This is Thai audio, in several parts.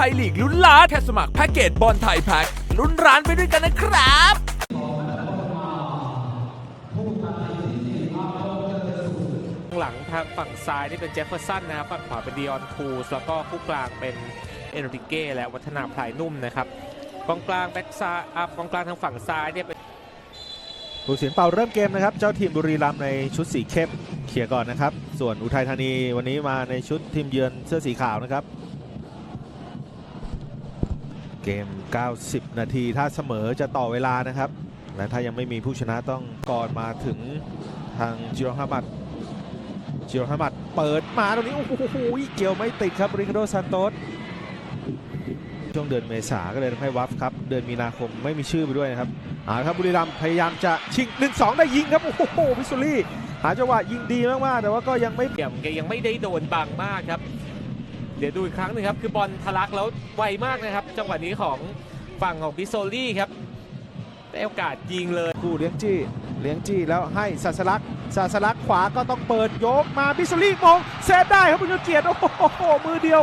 ทยลีกลุ้นล้านแค่สมัครแพ็กเกจบอลไทยแพ็กลุ้นร้านไปด้วยกันนะครับข้างหลังทางฝั่งซ้ายนี่เป็นเจฟเฟอร์สันนะครับฝั่งขวาเป็นดิออนทูสแล้วก็คู่กลางเป็นเอนริเก้และวัฒนาพลายนุ่มนะครับกองกลางแบ็กซ้ายอะกองกลางทางฝั่งซ้ายเนี่ยเป็นผู้เสียงเป่าเริ่มเกมนะครับ เจ้าทีมบุรีรัมย์ในชุดสีเข้มเคลียร์ก่อนนะครับ ส่วนอุทัยธานีวันนี้มาในชุดทีมเยือนเสื้อสีขาวนะครับ เกม 90 นาทีถ้าเสมอจะต่อเวลานะครับ และถ้ายังไม่มีผู้ชนะต้องก่อนมาถึงทางจิโรฮามัดจิโรฮามัดเปิดมาตรงนี้ โอ้โหเกี่ยวไม่ติดครับริคาโดซานโตสช่วงเดือนเมษาก็เลยทำให้วัฟครับ เดือนมีนาคมไม่มีชื่อไปด้วยนะครับเอาครับบุรีรัมย์พยายามจะชิง 1-2 ได้ยิงครับ โอ้โหพิสุรี่หาจังหวะยิงดีมาก ๆ แต่ว่าก็ยังไม่เดี่ยมแกยังไม่ได้โดนบังมากครับ เดี๋ยวดูอีกครั้งหนึ่งครับคือบอลทะลักแล้วไวมากนะครับ จังหวะนี้ของฝั่งของบิโซลี่ครับได้โอกาสยิงเลยคู่เลี้ยงจี้เลี้ยงจี้แล้วให้ศาสลักษณ์ศาสลักษณ์ขวาก็ต้องเปิดยกมาพิสุรี่มองเซฟได้ครับบุญยเกียรติโอ้โหมือเดียว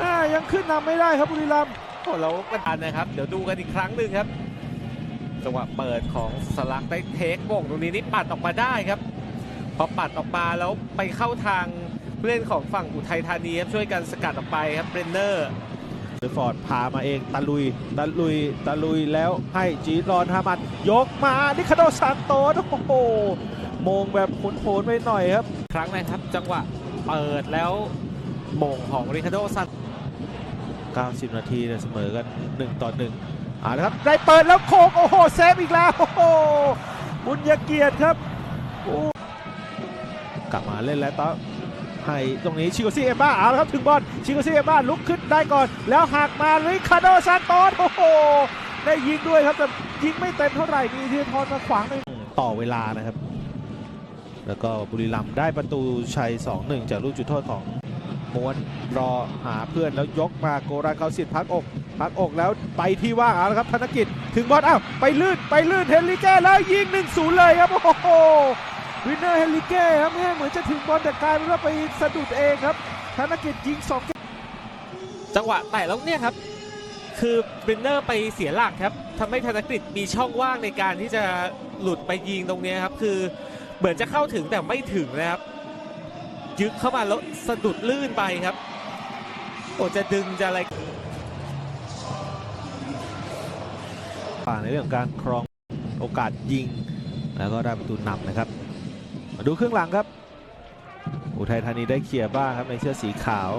อ่ายังขึ้นนำไม่ได้ครับบุรีรัมย์โอ้เราก็ทันนะครับ เดี๋ยวดูกันอีกครั้งหนึ่งครับจังหวะเปิดของสลักได้เทคโบ่งตรงนี้นี่ปัดออกมาได้ครับ พอปัดออกมาแล้วไปเข้าทาง ผู้เล่นของฝั่งอุทัยธานีครับช่วยกันสกัดออกไปครับเบรนเนอร์เดฟอร์ดพามาเองตะลุยตะลุยตะลุยแล้วให้จีรอนฮามัดยกมานิคาโดซานโตสโอ้โหมงแบบโผนๆไปหน่อยครับ ครั้งนะครับจังหวะเปิดแล้วโมงของริคาโดซัน90 นาทีเนี่ยเสมอกัน 1 ต่อ1อ่านะครับ ได้เปิดแล้วโคกโอ้โหเซฟอีกแล้ว โอ้โหบุญยเกียรติครับโอ้กลับมาเล่นแล้วต่อ ให้ตรงนี้ชิโกซี่เอมบ้าเอาละครับถึงบอลชิโกซี่เอมบ้าลุกขึ้นได้ก่อน แล้วหักมาลิคาโดซานโตสโอ้โหได้ยิงด้วยครับแต่ยิงไม่เต็มเท่าไหร่มีทีทอนมาขวางในต่อเวลานะครับ แล้วก็บุรีรัมย์ได้ประตูชัย 2-1 จากลูกจุดโทษของม้วนรอหาเพื่อนแล้วยกมาโกราเขาสิทธิ์พักอก พักอกแล้วไปที่ว่างเอาละครับธนกิจ ถึงบอลอ้าวไปลื่นไปลื่นเฮนริเก้แล้วยิง 1-0 เลยครับโอ้โห วินเนอร์เฮนริเก้ครับแม่เหมือนจะถึงบอลแต่กลายเป็นว่าไปสะดุดเองครับธนกิจยิง2เกมจังหวะแต่แล้วเนี่ยครับ คือเบรนเนอร์ไปเสียหลักครับทำให้ธนกฤษมีช่องว่างในการที่จะหลุดไปยิงตรงเนี้ยครับ คือเหมือนจะเข้าถึงแต่ไม่ถึงนะครับยึกเข้ามาแล้วสะดุดลื่นไปครับโอ้จะดึงจะอะไรป่าในเรื่องของการครองโอกาสยิง แล้วก็ได้ประตูนำนะครับ มาดูครึ่งหลังครับ อุทัยธานีได้เคลียร์บ้างครับในเสื้อสีขาว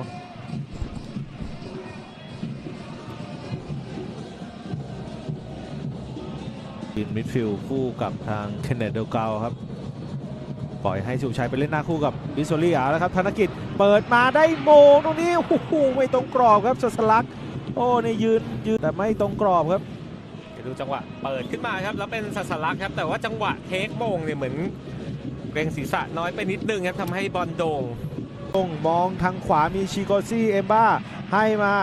ยืนมิดฟิลด์คู่กับทางเคนเนตเดลเกาครับ ปล่อยให้สุขชัยไปเล่นหน้าคู่กับบิสโซลี่อาแล้วครับธนกิจเปิดมาได้โมงตรงนี้โอ้โหไม่ตรงกรอบครับสสลัก โอ้ในยืนยืนแต่ไม่ตรงกรอบครับเดี๋ยวดูจังหวะเปิดขึ้นมาครับแล้วเป็นสัสลักครับแต่ว่าจังหวะเทคโมงเนี่ยเหมือน เกรงศีรษะน้อยไปนิดนึงครับทำให้บอลโด่งตรงมองทางขวามีชิโกซี่เอมบ้าให้มา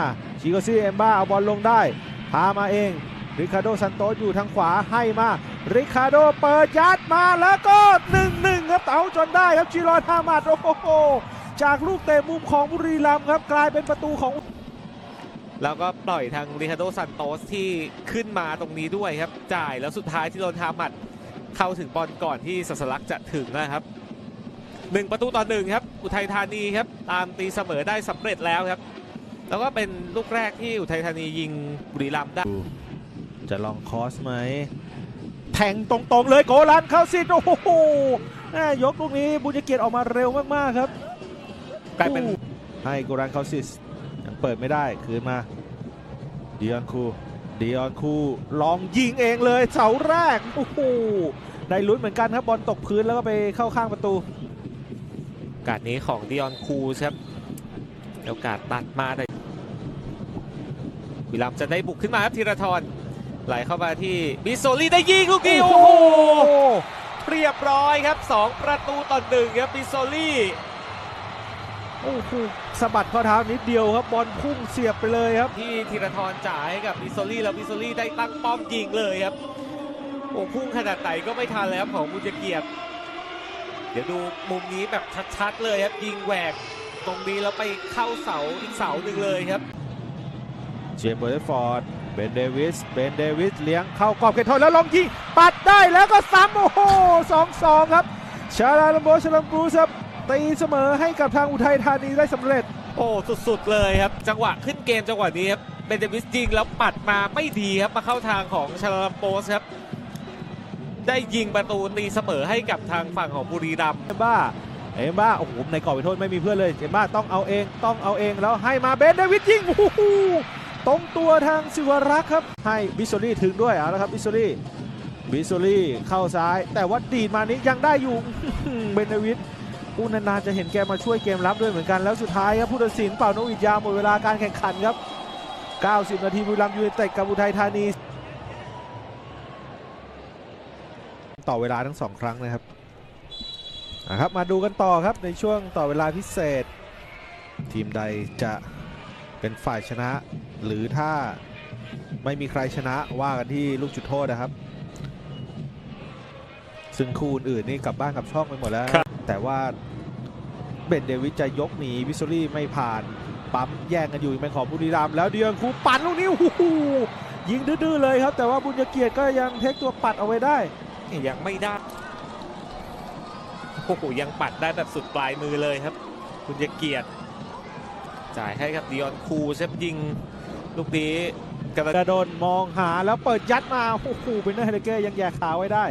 ชิโกซี่เอมบ้าเอาบอลลงได้ พามาเองริคาโดซันโตสอยู่ทางขวาให้มาริคาโดเปิดยัดมาแล้วก็1-1ครับเอาจนได้ครับจิรอนฮามัดโอ้โหจากลูกเตะมุมของบุรีรัมย์ครับกลายเป็นประตูของ แล้วก็ปล่อยทางริคาโดซันโตสที่ขึ้นมาตรงนี้ด้วยครับจ่ายแล้วสุดท้ายที่โดนทามัด เข้าถึงบอลก่อนที่สัสลักจะถึงนะครับหนึ่งประตูต่อหนึ่งครับ อุทัยธานีครับ ตามตีเสมอได้สำเร็จแล้วครับ แล้วก็เป็นลูกแรกที่อุทัยธานียิงบุรีรัมย์ได้ จะลองคอสไหม แทงตรงๆเลยโกลันเข้าสิโอ้โหแม่ยกลูกนี้บุญเกียรติออกมาเร็วมากๆครับกลายเป็นให้โกรันคาซิสยังเปิดไม่ได้ คืนมาดิออนคู ดิออนคูลองยิงเองเลยเสาแรกโอ้โหได้ลุ้นเหมือนกันครับบอลตกพื้นแล้วก็ไปเข้าข้างประตูโอกาสนี้ของดิออนคูสครับโอกาสตัดมาแต่บุรีรัมย์จะได้บุกขึ้นมาครับธีรทรไหลเข้ามาที่บิโซลี่ได้ยิงลูกนี้โอ้โหเรียบร้อยครับ 2 ประตูต่อหนึ่งครับบิโซลี่ โอ้โหสะบัดข้อเท้านิดเดียวครับบอลพุ่งเสียบไปเลยครับ ที่ธีรทรจ่ายให้กับบิโซลี่แล้วบิโซลี่ได้ตั้งป้อมยิงเลยครับโอ้พุ่งขนาดไหนก็ไม่ทันแล้วของบุญเกียรติ เดี๋ยวดูมุมนี้แบบชัดๆเลยครับยิงแหวกตรงนี้แล้วไปเข้าเสาอีกเสาหนึ่งเลยครับ เจมส์เบอร์ฟอร์ดเบนเดวิสเบนเดวิสเลี้ยงเข้ากรอบเขตโทษแล้วลงยิงปัดได้แล้วก็ซ้ำโอ้โหสองสองครับชาลาลัมโบชาลัมบรูสครับ ตีเสมอให้กับทางอุทัยธานีได้สำเร็จ โอ้สุดๆเลยครับ จังหวะขึ้นเกมจังหวะนี้ครับเบนเดวิสยิงแล้วปัดมาไม่ดีครับมาเข้าทางของชาลาลัมโปสครับ ได้ยิงประตูตีเสมอให้กับทางฝั่งของบุรีรัมย์เอมบ้าเอมบ้าโอ้โหในกรอบเขตโทษไม่มีเพื่อนเลยเอมบ้าต้องเอาเองต้องเอาเองแล้วให้มาเบนเดวิดยิงโอ้โหตรงตัวทางสิวรักษ์ครับ ให้บิสโซลี่ถึงด้วยเอาละครับบิสโซลี่บิสโซลี่เข้าซ้าย แต่ว่าดีดมานี้ยังได้อยู่เบนเดวิด ผู้นานๆจะเห็นแกมาช่วยเกมรับด้วยเหมือนกันแล้วสุดท้ายครับผู้ตัดสินเป่านกหวีดยาวหมดเวลาการแข่งขันครับ 90 นาทีบุรีรัมย์ยูไนเต็ดกับอุทัยธานี ต่อเวลาทั้งสองครั้งนะครับนะครับมาดูกันต่อครับในช่วงต่อเวลาพิเศษ ทีมใดจะเป็นฝ่ายชนะ หรือถ้าไม่มีใครชนะว่ากันที่ลูกจุดโทษนะครับ ซึ่งคู่อื่นนี่กลับบ้านกลับช่องไปหมดแล้ว แต่ว่าเบนเดวิดจะยกหนีวิสซอรี่ไม่ผ่าน ปั๊มแย่งกันอยู่เป็นของบุรีรัมย์แล้วเดียงคูปั่นลูกนี้โอ้โหยิงดื้อๆเลยครับ แต่ว่าบุญเกียรติก็ยังเทคตัวปัดเอาไว้ได้ยังไม่ได้โอ้โหยังปัดได้แบบสุดปลายมือเลยครับคุณยเกียรติจ่ายให้กับดิออนคูเซฟยิงลูกนี้กำลังกระโดนมองหาแล้วเปิดยัดมาโอ้โหเป็นเนอร์เฮเลเก้ยังแยกขาไว้ได้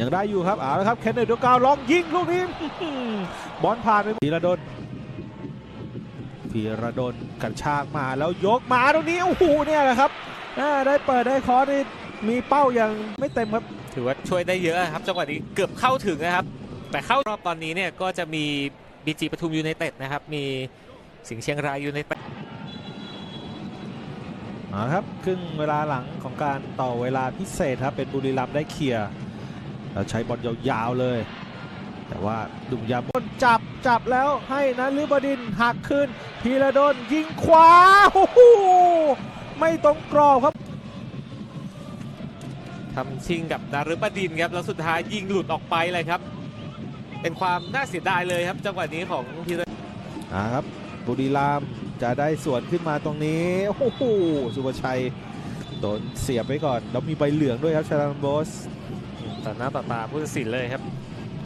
ยังได้อยู่ครับเอาละครับเคนเนอร์ดูกาวลองยิงลูกนี้อื้อหือบอลผ่านไปพีระดนพีระดนกระชากมาแล้วยกมาตรงนี้โอ้โหเนี่ยแหละครับอ่าได้เปิดได้คอร์สนี่มีเป้าอย่างไม่เต็มครับถือว่าช่วยได้เยอะครับจังหวะนี้เกือบเข้าถึงนะครับ แต่เข้ารอบตอนนี้เนี่ยก็จะมีบีจีปทุมยูไนเต็ดนะครับมีสิงห์เชียงรายยูไนเต็ดเอาละครับครึ่งเวลาหลังของการต่อเวลาพิเศษครับเป็นบุรีรัมย์ได้เคลียร์ แล้วใช้บอลยาวๆเลย แต่ว่าดุมยามบนจับจับแล้วให้นะลือบดินทร์หักขึ้นพีระดนยิงขวาโอ้โหไม่ตรงกรอบครับทำชิงกับนารุบดินทร์ครับแล้วสุดท้ายยิงหลุดออกไปเลยครับ เป็นความน่าเสียดายเลยครับ จังหวะนี้ของพีระอ่าครับบุรีรัมย์จะได้สวนขึ้นมาตรงนี้โอ้โหสุภชัยโดนเสียบไว้ก่อนแล้วมีใบเหลืองด้วยครับชาลันโบส ต่อหน้าต่อตาผู้ตัดสินเลยครับ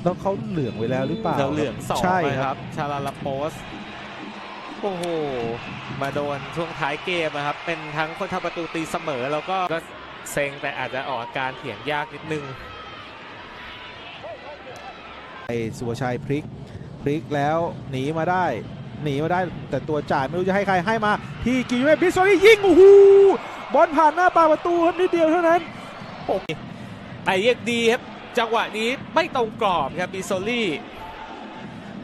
ต้องเขาเหลืองไว้แล้วหรือเปล่าแล้วเหลืองสองใช่เลยคครัรับบชาลาลาโปสโอ้โห มาโดนช่วงท้ายเกมนะครับ เป็นทั้งคนทำประตูตีเสมอ แล้วก็ก็เซ็งแต่อาจจะออกอาการเถียงยากนิดนึง ไอ้สุภชัยพลิกพลิกแล้วหนีมาได้ หนีมาได้แต่ตัวจ่ายไม่รู้จะให้ใครให้มา ที่กิเมบิสโซลี่ยิงโอ้โหบอลผ่านหน้าปาประตูครับนิดเดียวเท่านั้น แต่ยังดีครับ จังหวะนี้ไม่ตรงกรอบครับบิโซลี่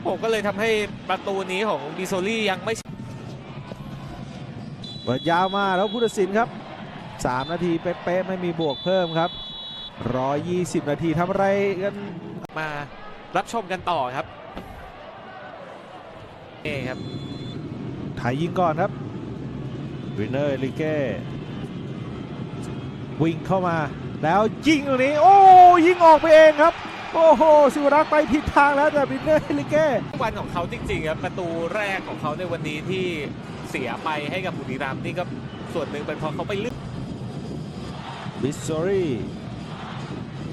ผมก็เลยทำให้ประตูนี้ของบิโซลี่ยังไม่เปิดยาวมาแล้วผู้ตัดสินครับ 3 นาทีเป๊ะๆไม่มีบวกเพิ่มครับ 120 นาทีทำอะไรกันมารับชมกันต่อครับนี่ครับไทยยิงก่อนครับวินเนอร์ลิเก้วิ่งเข้ามา แล้วยิงตรงนี้ โอ้ยิงออกไปเองครับ โอ้โหสิวรักษ์ไปผิดทางแล้วแต่วินเนอร์ลิเก้วันของเขาจริงๆครับประตูแรกของเขาในวันนี้ที่เสียไปให้กับบุรีรัมย์นี่ก็ส่วนหนึ่งเป็นเพราะเขาไปเลือกบิสซอรี่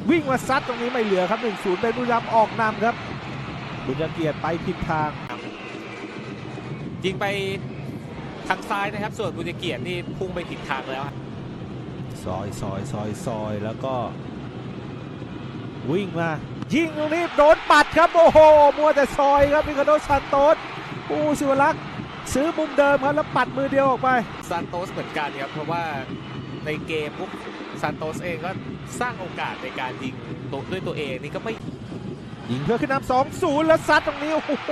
วิ่งมาซัดตรงนี้ไม่เหลือครับ 1-0 เป็นบุรีรัมย์ออกนำครับ บุญยเกียรติไปผิดทางยิงไปทางซ้ายนะครับ ส่วนบุญเกียรตินี่พุ่งไปผิดทางแล้วครับ ซอยซอยซอยซอยแล้วก็ วิ่งมา ยิงตรงนี้โดนปัดครับโอ้โหมัวแต่ซอยครับมิคาโดซันโตสโอ้สิวรักษ์ซื้อมุมเดิมครับแล้วปัดมือเดียวออกไปซานโตสเหมือนกันครับเพราะว่าในเกมพวกซานโตสเองก็สร้างโอกาสในการยิงตัวด้วยตัวเองนี่ก็ไม่ยิงเพื่อขึ้นนำสองศูนย์แล้วซัดตรงนี้โอ้โห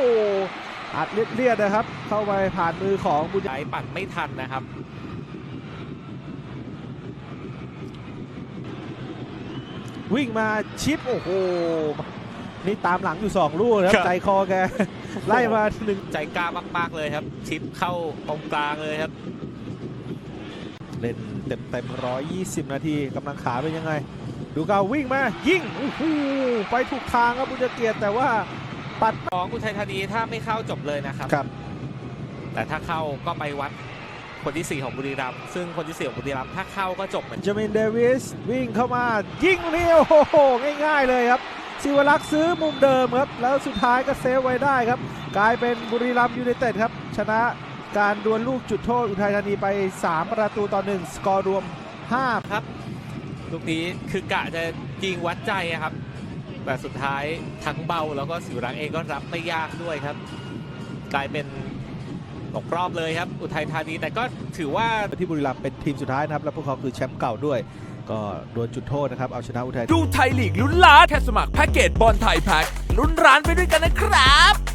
อัดเลียดๆนะครับ เข้าไปผ่านมือของบุญย้ายปั่นไม่ทันนะครับ วิ่งมาชิป โอ้โห นี่ตามหลังอยู่ 2 ลูกนะครับครับ ใจคอแก ไล่มาหนึ่งใจกล้ามากๆเลยครับ ชิปเข้าตรงกลางเลยครับ เล่นเต็มเต็มร้อยยี่สิบนาทีกำลังขาเป็นยังไง ดูกาววิ่งมา ยิงโอ้โหไปถูกทางครับบุญเกียรติแต่ว่าปัดของอุทัยธานีถ้าไม่เข้าจบเลยนะครับครับ แต่ถ้าเข้าก็ไปวัดผ คนที่ 4 ของบุรีรัมย์ซึ่งคนที่ 4 ของบุรีรัมย์ถ้าเข้าก็จบเหมือนจามินเดวิสวิ่งเข้ามายิงนี่โอ้โหง่าย ๆ เลยครับศิวรักษ์ซื้อมุมเดิมครับ แล้วสุดท้ายก็เซฟไว้ได้ครับ กลายเป็นบุรีรัมย์ยูไนเต็ดครับ ชนะการดวลลูกจุดโทษอุทัยธานีไป 3 ประตูต่อ 1 สกอร์รวม 5 ครับ ลูกนี้คือกะจะยิงวัดใจอะครับ แต่สุดท้ายทั้งเบาแล้วก็สิวรักษ์เองก็รับไม่ยากด้วยครับ กลายเป็น ตกรอบเลยครับ อุทัยธานีแต่ก็ถือว่าที่บุรีรัมย์เป็นทีมสุดท้ายนะครับ และพวกเขาคือแชมป์เก่าด้วย ก็ดวลจุดโทษนะครับ เอาชนะอุทัยดูไทยลีกลุ้นล้านแค่สมัครแพ็กเกจบอลไทยแพ็กลุ้นร้านไปด้วยกันนะครับ